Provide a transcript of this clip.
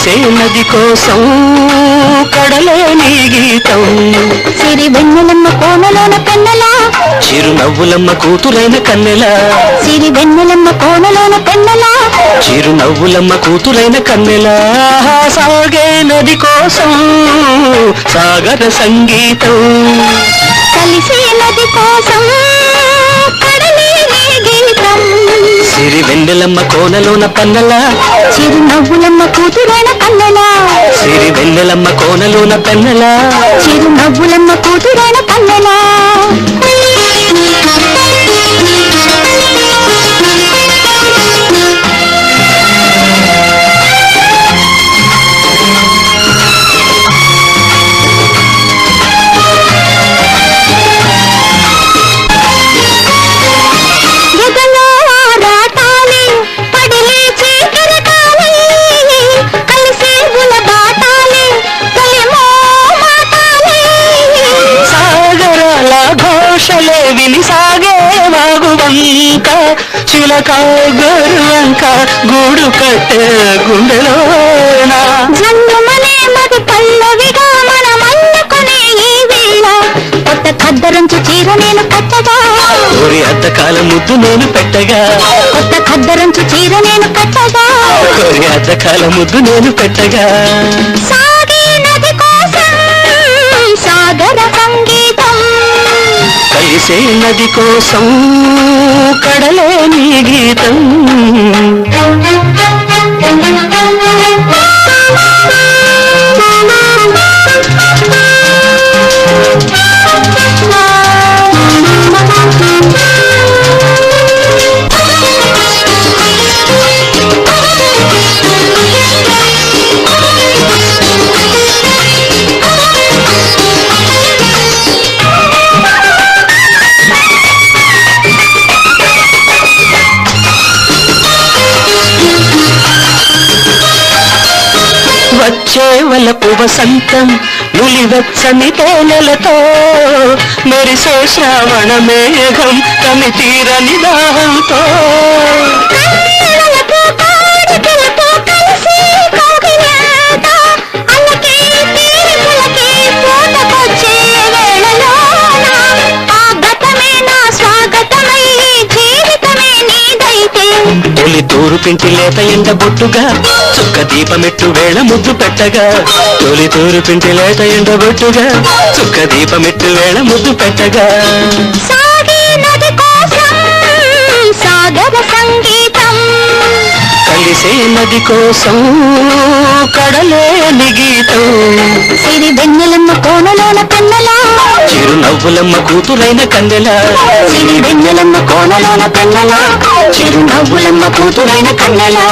కలిసే నది కోసం కడలే నీ గీతం. సిరి వెన్నెలమ్మ కోనలోన పెన్నెలా చిరునవ్వులమ్మ కూతురైన కన్నెలా. సిరి వెన్నెలమ్మ కోనలోన పెన్నెలా చిరునవ్వులమ్మ కూతురైన కన్నెలా. సాగే నది కోసం సాగర సంగీతం. కలిసే నది కోసం వెన్నెలమ్మ కోనలోన పన్నెలా. చిరునవ్వులమ్మ కూతురైన కన్నెలా. సిరి వెన్నెలమ్మ కోనలోన పన్నెలా. చిరునవ్వులమ్మ కూతురైన కన్నెలా. విని సాగే వాగువంక చిలక గరువంక గూడు కట్టే గుండెలోన. జన్మనే మది పల్లవిగా మనం అల్లుకునే ఈ వేళ. కొత్త ఖద్దరంచు చీర నేను కట్టగా. ఊరి అద్దకాల ముద్దు నేను పెట్టగా. కొత్త ఖద్దరంచు చీర నేను కట్టగా. ఊరి అద్దకాల ముద్దు నేను పెట్టగా. నది కోసం కడలే నీ గీతం. వచ్చే వలపు వసంతం నులివెచ్చని తేనెలతో మెరిసే శ్రావణ మేఘం తమి తీరని దాహంతో తొలి తూరు పింటి లేత ఎండ బొట్టుగా దీపమెట్టు వేళ ముద్దు పెట్టగా తొలి తూరు పింటి లేత ఎండ బొట్టుగా చుక్క దీపమెట్టు వేళ ముద్దు పెట్టగా. కలిసే నది కోసం కడలే నిగీతం సిరి వెన్నెలమ్మ కోనలోన పెన్నెలా. చిరునవ్వులమ్మ కూతురైన కన్నెలా సిరి వెన్నెలమ్మ కోనలోన పెన్నెలా. చిరునవ్వులమ్మ కూతురైన కన్నెలా